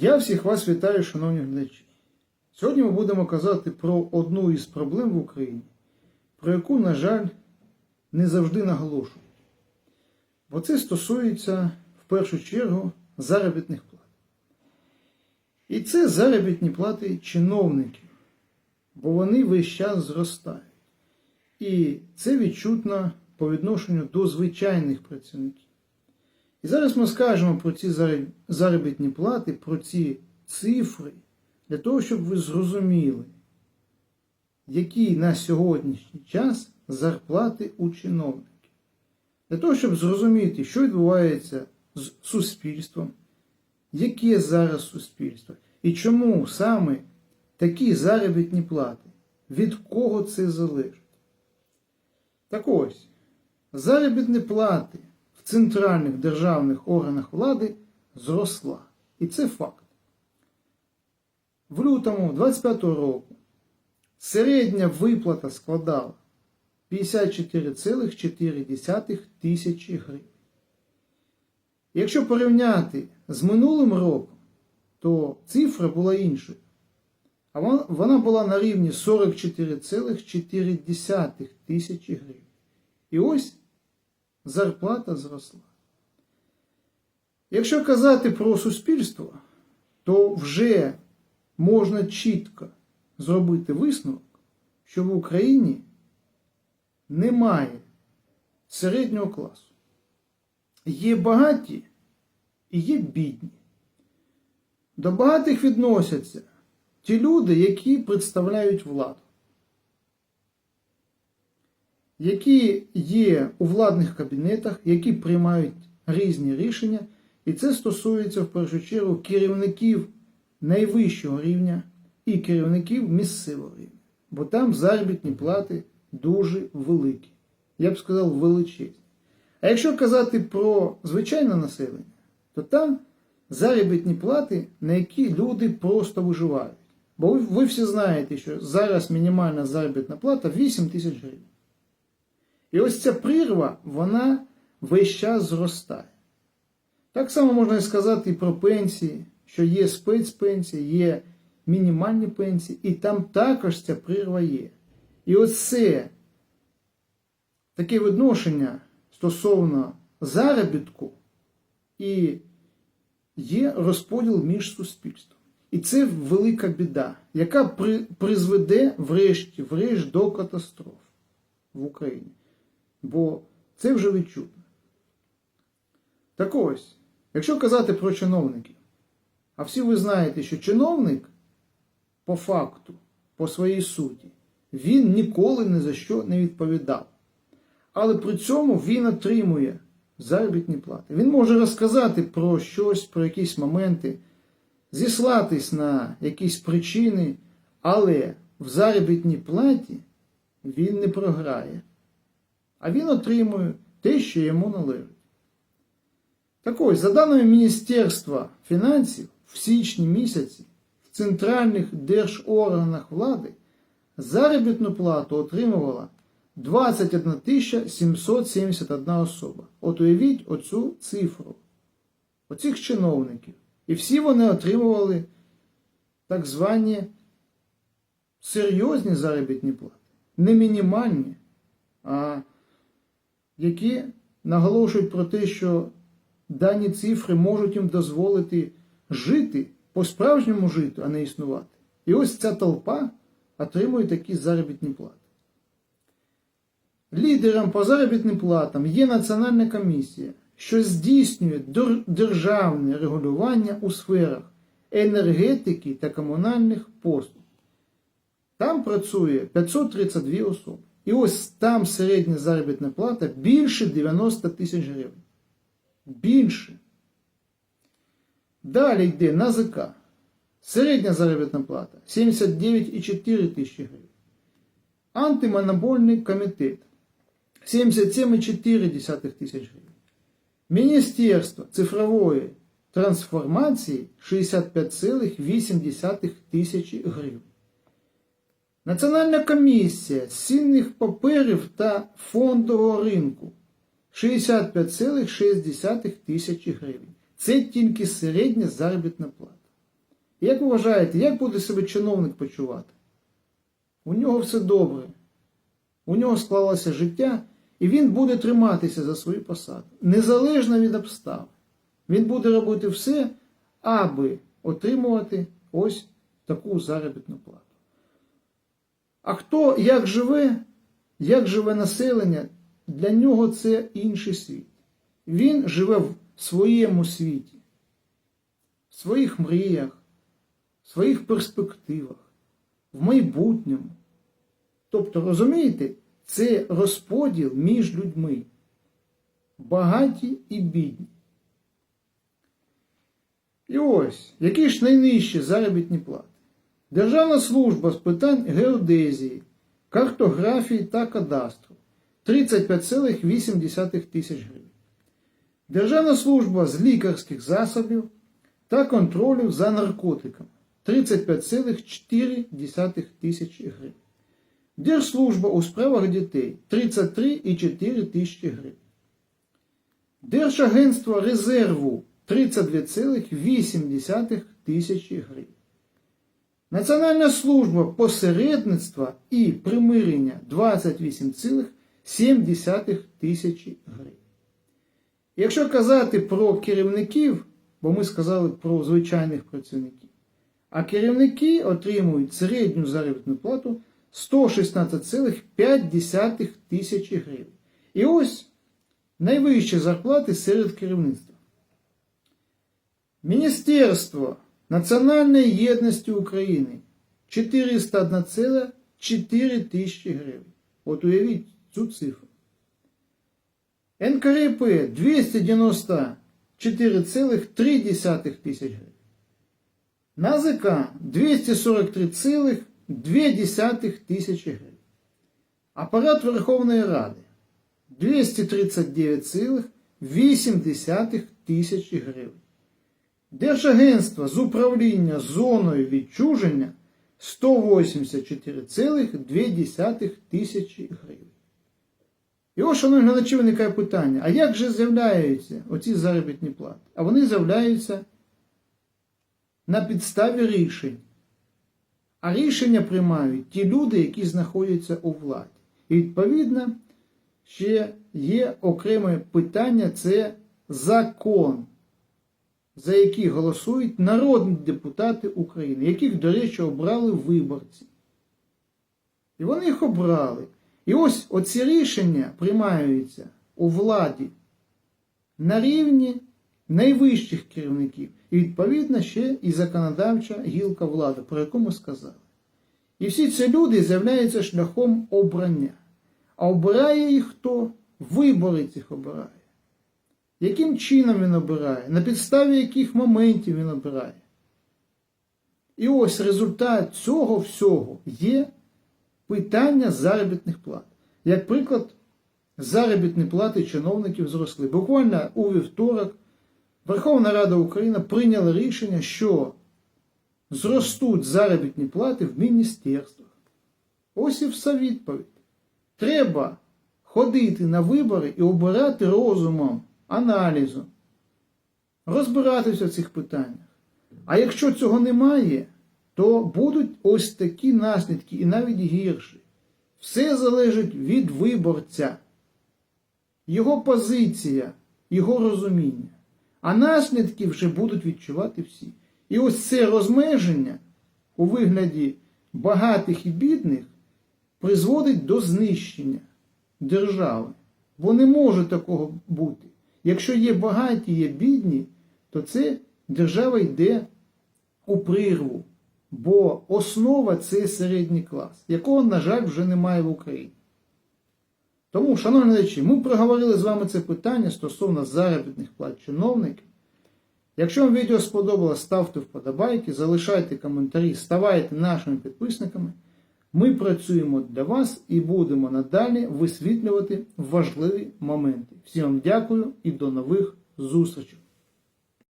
Я всіх вас вітаю, шановні глядачі. Сьогодні ми будемо казати про одну із проблем в Україні, про яку, на жаль, не завжди наголошують. Бо це стосується в першу чергу заробітних плат. І це заробітні плати чиновників, бо вони весь час зростають. І це відчутно по відношенню до звичайних працівників. І зараз ми скажемо про ці заробітні плати, про ці цифри, для того, щоб ви зрозуміли, які на сьогоднішній час зарплати у чиновників. Для того, щоб зрозуміти, що відбувається з суспільством, яке зараз суспільство, і чому саме такі заробітні плати, від кого це залежить. Так ось, заробітні плати центральних державних органах влади зросла. І це факт. В лютому 25 року середня виплата складала 54,4 тисячі гривень. Якщо порівняти з минулим роком, то цифра була іншою. А вона- була на рівні 44,4 тисячі гривень. І ось зарплата зросла. Якщо казати про суспільство, то вже можна чітко зробити висновок, що в Україні немає середнього класу. Є багаті і є бідні. До багатих відносяться ті люди, які представляють владу, які є у владних кабінетах, які приймають різні рішення, і це стосується в першу чергу керівників найвищого рівня і керівників місцевого рівня, бо там заробітні плати дуже великі. Я б сказав, величезні. А якщо казати про звичайне населення, то там заробітні плати, на які люди просто виживають. Бо ви, ви всі знаєте, що зараз мінімальна заробітна плата 8 тисяч гривень. І ось ця прірва, вона весь час зростає. Так само можна і сказати і про пенсії, що є спецпенсії, є мінімальні пенсії, і там також ця прірва є. І оце таке відношення стосовно заробітку і є розподіл між суспільством. І це велика біда, яка при, призведе врешті-врешт до катастроф в Україні. Бо це вже відчутно. Так ось, якщо казати про чиновників, а всі ви знаєте, що чиновник по факту, по своїй суті, він ніколи ні за що не відповідав. Але при цьому він отримує заробітні плати. Він може розказати про щось, про якісь моменти, зіслатись на якісь причини, але в заробітній платі він не програє. А він отримує те, що йому належить. Так ось, за даними Міністерства фінансів, в січні місяці в центральних держорганах влади заробітну плату отримувала 21 771 особа. От уявіть оцю цифру, оцих чиновників. І всі вони отримували так звані серйозні заробітні плати. Не мінімальні, а які наголошують про те, що дані цифри можуть їм дозволити жити по-справжньому жити, а не існувати. І ось ця толпа отримує такі заробітні плати. Лідером по заробітним платам є Національна комісія, що здійснює державне регулювання у сферах енергетики та комунальних послуг. Там працює 532 особи. І ось там середня заробітна плата більше 90 тисяч гривень. Більше. Далі йде НАЗК. Середня заробітна плата 79,4 тисячі гривень. Антимонопольний комітет 77,4 тисяч гривень. Міністерство цифрової трансформації 65,8 тисячі гривень. Національна комісія з цінних паперів та фондового ринку 65,6 тисячі гривень. Це тільки середня заробітна плата. Як ви вважаєте, як буде себе чиновник почувати? У нього все добре. У нього склалося життя, і він буде триматися за свою посаду, незалежно від обставин. Він буде робити все, аби отримувати ось таку заробітну плату. А хто як живе, як живе населення, для нього це інший світ. Він живе в своєму світі, в своїх мріях, в своїх перспективах, в майбутньому. Тобто, розумієте, це розподіл між людьми, багаті і бідні. І ось, які ж найнижчі заробітні плати. Державна служба з питань геодезії, картографії та кадастру 35,8 тисяч гривень. Державна служба з лікарських засобів та контролю за наркотиками 35,4 тисячі гривень. Держслужба у справах дітей 33,4 тисячі гривень. Держагентство резерву 32,8 тисячі гривень. Національна служба посередництва і примирення 28,7 тисячі гривень. Якщо казати про керівників, бо ми сказали про звичайних працівників, а керівники отримують середню заробітну плату 116,5 тисячі гривень. І ось найвищі зарплати серед керівництва. Міністерство національної єдності України 401,4 тисячі гривень. От уявіть цю цифру. НКРП 294,3 тисяч гривень. НАЗК 243,2 тисячі гривень. Апарат Верховної Ради 239,8 тисячі гривень. Держагентство з управління зоною відчуження 184,2 тисячі гривень. І ось, шановні глядачі, виникає питання: а як же з'являються оці заробітні плати? А вони з'являються на підставі рішень. А рішення приймають ті люди, які знаходяться у владі. І відповідно ще є окреме питання це закон, за який голосують народні депутати України, яких, до речі, обрали виборці. І вони їх обрали. І ось оці рішення приймаються у владі на рівні найвищих керівників. І відповідно ще і законодавча гілка влади, про яку ми сказали. І всі ці люди з'являються шляхом обрання. А обирає їх хто? Вибори їх обирає. Яким чином він обирає? На підставі яких моментів він обирає? І ось результат цього всього є питання заробітних плат. Як приклад, заробітні плати чиновників зросли. Буквально у вівторок Верховна Рада України прийняла рішення, що зростуть заробітні плати в міністерствах. Ось і вся відповідь. Треба ходити на вибори і обирати розумом, аналізом, розбиратися в цих питаннях. А якщо цього немає, то будуть ось такі наслідки і навіть гірші. Все залежить від виборця, його позиція, його розуміння. А наслідки вже будуть відчувати всі. І ось це розмеження у вигляді багатих і бідних призводить до знищення держави. Бо не може такого бути. Якщо є багаті, є бідні, то це держава йде у прірву. Бо основа це середній клас, якого, на жаль, вже немає в Україні. Тому, шановні глядачі, ми проговорили з вами це питання стосовно заробітних плат чиновників. Якщо вам відео сподобалось, ставте вподобайки, залишайте коментарі, ставайте нашими підписниками. Ми працюємо для вас і будемо надалі висвітлювати важливі моменти. Всім вам дякую і до нових зустрічей!